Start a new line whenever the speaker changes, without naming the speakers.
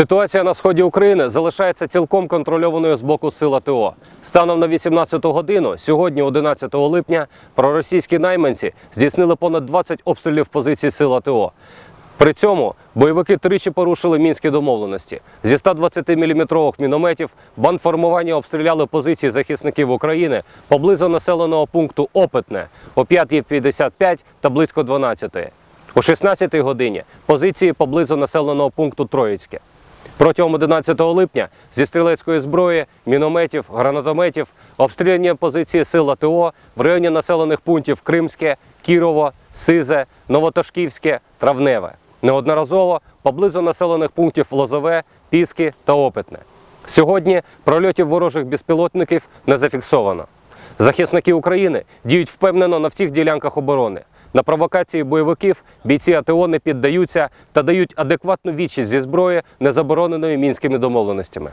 Ситуація на сході України залишається цілком контрольованою з боку сил АТО. Станом на 18 годину, сьогодні, 11 липня, проросійські найманці здійснили понад 20 обстрілів позицій сил АТО. При цьому бойовики тричі порушили мінські домовленості. Зі 120-мм мінометів бандформування обстріляли позиції захисників України поблизу населеного пункту Опитне о 5.55 та близько 12. О 16 годині позиції поблизу населеного пункту Троїцьке. Протягом 11 липня зі стрілецької зброї, мінометів, гранатометів обстріляні позиції сил АТО в районі населених пунктів Кримське, Кірово, Сизе, Новотошківське, Травневе. Неодноразово поблизу населених пунктів Лозове, Піски та Опитне. Сьогодні прольотів ворожих безпілотників не зафіксовано. Захисники України діють впевнено на всіх ділянках оборони. На провокації бойовиків бійці АТО не піддаються та дають адекватну відчість зі зброї, не забороненої мінськими домовленостями.